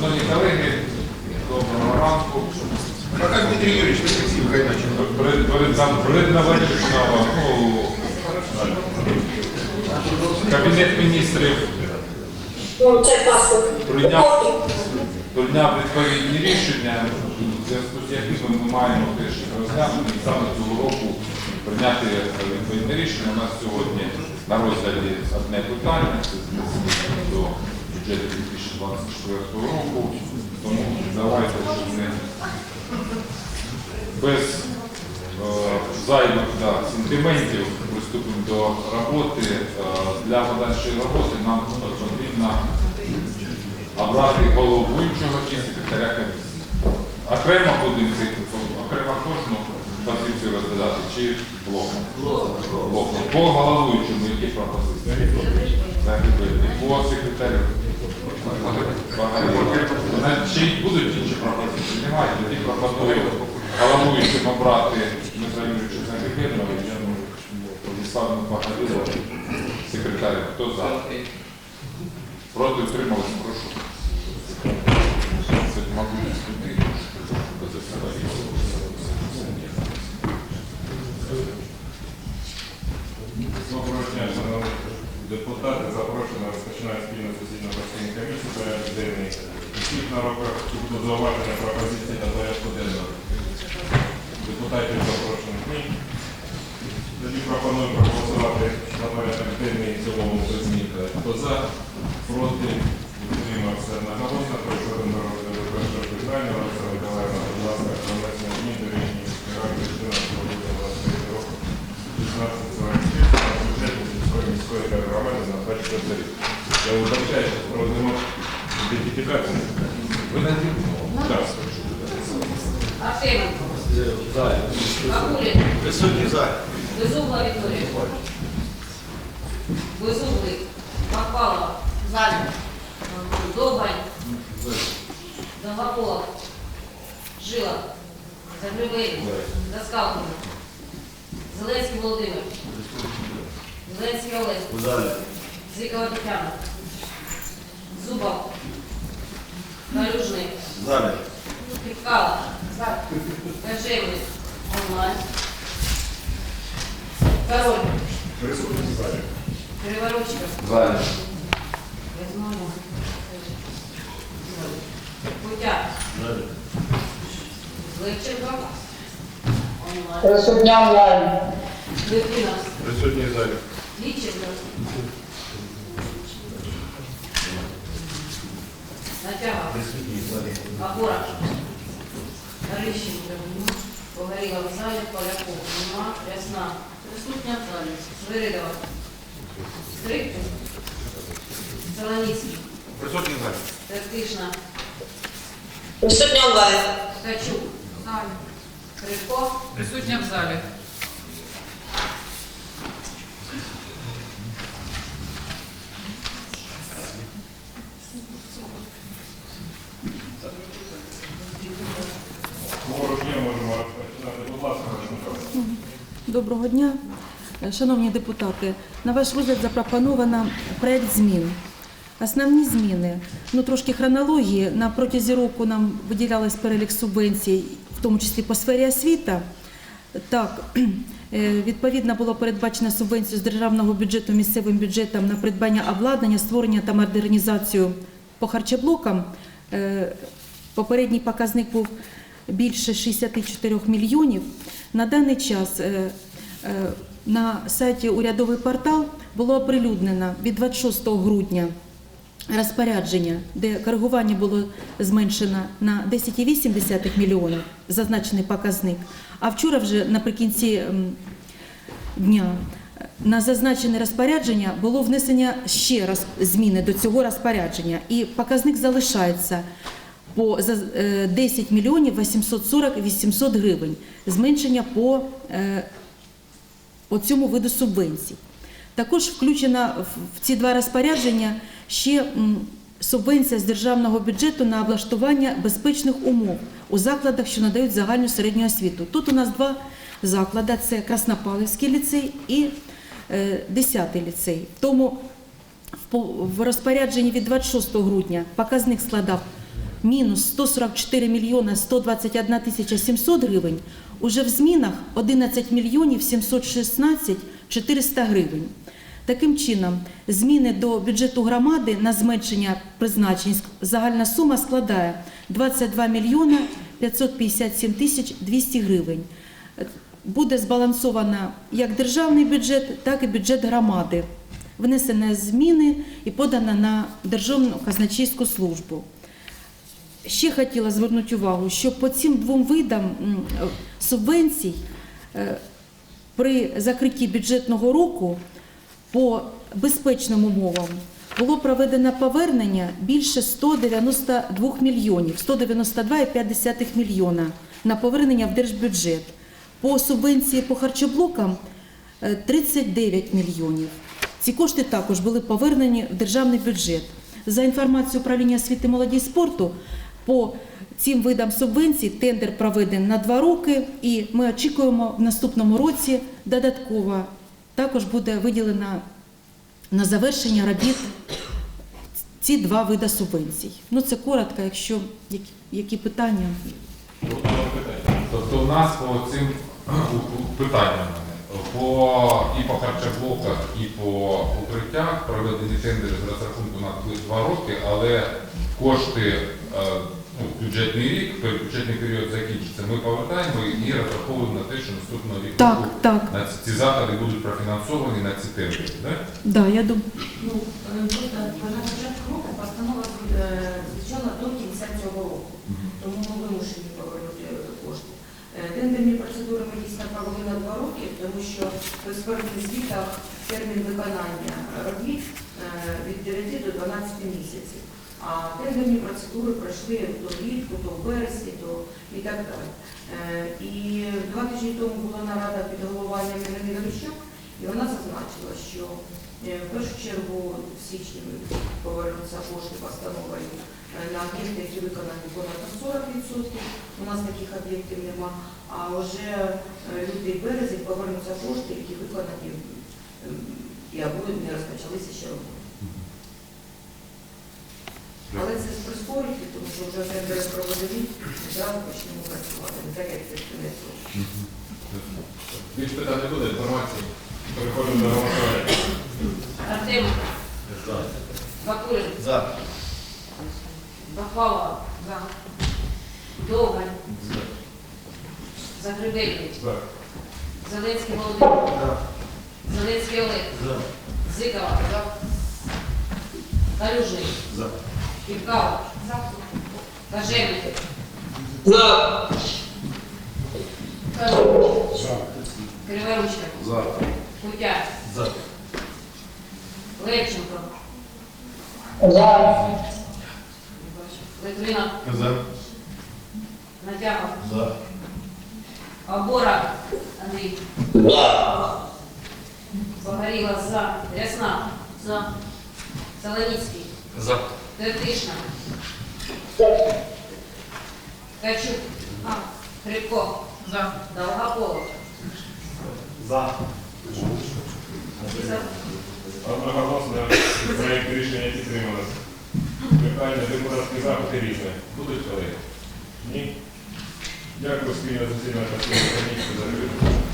Шановні колеги, доброго ранку. Пока Дмитрий Юрьевич, вы красиво предноворічного ну, Кабінет міністрів Ну, прийняв, прийняв відповідні рішення, в зв'язку з якими ми маємо теж розглянути і саме цього року прийняти відповідне рішення. У нас сьогодні на розгляді одне питання, це до бюджету 2024 року. Тому давайте, щоб не без е, зайвих да, сентиментів приступимо до роботи. Е, Для подальшої роботи нам потрібно обрати головуючого чи секретаря комісії. Окремо будемо окремо кожну позицію розглядати чи блоком? Блоком. По головуючому які пропозиції? По секретарю? Значить, будуть інші пропозиції? Немає. Тоді пропоную обрати Дмитра Юрійовича Загибельного і Яну Владиславну Багалілову секретаря. Хто за? Проти утримались, прошу. Це, мабуть, сюди. Доброго дня, шановні депутати. Запрошено розпочинає спільну засідання постійної комісії порядок денний. Всіх на руках до зауваження пропозиції до порядку денного. Депутатів запрошених ні. Тоді пропоную проголосувати на порядок денний в цілому змін. Хто за, проти, утримався одноголосно. Переходимо до розгляду першого питання. Олександр Миколаївна, будь ласка, внесення змін до міської ради 14 грудня 23 року. 16 бюджету сільської міської громади на 24 рік. Я вибачаю, що Так. Артеменко. Бабулін. Присутний за. Безугла Вікторія. Безуглий. Бакалова. Заль. Довгань. Довгополов. Жила. Загребельний. Заскалкина. Зеленський Володимир. Зеленський Олег. Зикова Тетяна. Зубов. Калюжний. Залі. Пікала. Кажевник. Онлайн. Король. Присутні в залі. Переворотчиков. Залі. Возьмемо. Путя. Левченко. Онлайн. Присутня онлайн. Литвинов. Присутні в залі. Ліченко. Натяга. Агора. Орищенко. Погоріла в залі. Поляков. Нема. Рясна. Присутня в залі. Свиридова. Скрипка. Солоніцький. Присутний залі. Тертишна. Присутня. Ткачук. Крипко. Присутня в залі. Доброго дня, Доброго дня, шановні депутати. На ваш розгляд запропоновано проект змін. Основні зміни, ну трошки хронології. На протязі року нам виділялись перелік субвенцій, в тому числі по сфері освіта. Так, е, відповідно було передбачено субвенцію з державного бюджету місцевим бюджетом на придбання обладнання, створення та модернізацію по харчоблокам. Е, Попередній показник був більше 64 мільйонів. На даний час е, е, на сайті урядовий портал було оприлюднено від 26 грудня розпорядження, де коригування було зменшено на 10,8 мільйонів, зазначений показник. А вчора вже наприкінці дня на зазначене розпорядження було внесення ще раз зміни до цього розпорядження, і показник залишається по за- е, 10 мільйонів 840 800 гривень. Зменшення по е, по цьому виду субвенцій. Також включена в- ці два розпорядження ще субвенція з державного бюджету на облаштування безпечних умов у закладах, що надають загальну середню освіту. Тут у нас два заклади: це Краснопавлівський ліцей і е, 10-й ліцей. Тому в розпорядженні від 26 грудня показник складав мінус 144 мільйона 121 тисяча 700 гривень, уже в змінах 11 мільйонів 716 400 гривень. Таким чином, зміни до бюджету громади на зменшення призначень загальна сума складає 22 мільйона 557 тисяч 200 гривень. Буде збалансовано як державний бюджет, так і бюджет громади. Внесені зміни і подано на Державну казначейську службу. Ще хотіла звернути увагу, що по цим двом видам е, субвенцій е, при закритті бюджетного року по безпечним умовам було проведено повернення більше 192 мільйонів, 192,5 мільйона на повернення в держбюджет. По субвенції по харчоблокам е, 39 мільйонів. Ці кошти також були повернені в державний бюджет. За інформацією управління освіти молоді спорту, по цим видам субвенцій тендер проведений на два роки, і ми очікуємо в наступному році додатково також буде виділено на завершення робіт ці два види субвенцій. Ну це коротко, якщо які, які питання. Тобто у нас по цим питанням по, і по харчоблоках, і по укриттях проведені тендери з розрахунку на два роки, але кошти ну, бюджетний рік, бюджетний період закінчиться, ми повертаємо і розраховуємо на те, що наступного рік Так, так, на ці, ці заходи будуть профінансовані на ці тендери. Да? да, я думаю. Ну, е, просто на початку року постанова е, звучала до кінця цього року, тому ми вимушені повернути е, кошти. Е, Тендерні процедури ми дійсно провели на два роки, тому що в експертних звітах термін виконання робіт е, від 9 до 12 місяців. А тендерні процедури пройшли то влітку, то в вересні, то і так далі. Е, І два тижні тому була нарада під головуванням Ірини Верещук, і вона зазначила, що е, в першу чергу в січні повернуться кошти постановою е, на об'єкти, які виконані понад 40%. У нас таких об'єктів нема. А вже лютий березень повернуться кошти, які виконані і або не розпочалися ще роботи. Але прискорить, тому що вже тендери проводили, зразу почнемо працювати. Не так, як це принесло. Більш питань не буде, інформації. Переходимо до голосування. Артеменко. Бакулин. За. Бахвалова. За. Довгань. Загребельний. За. Зеленський Володимир. Зеленський Олег. Зикова. Калюжний. За. Півкава. Кажевник. За. Криворучка. За. Кутя. За. Левченко. За. Литвина. За. Натягов. За. Обора. Андрій. За. Погоріла за. Рясна. За. Солоницький. За. Качук. А. Хрипко. За. Долгополов. За. Одноголосно проєкт рішення підтримано. Питання депутатські запити різне. Будуть колеги? Ні? Дякую спільно засідання комісії за.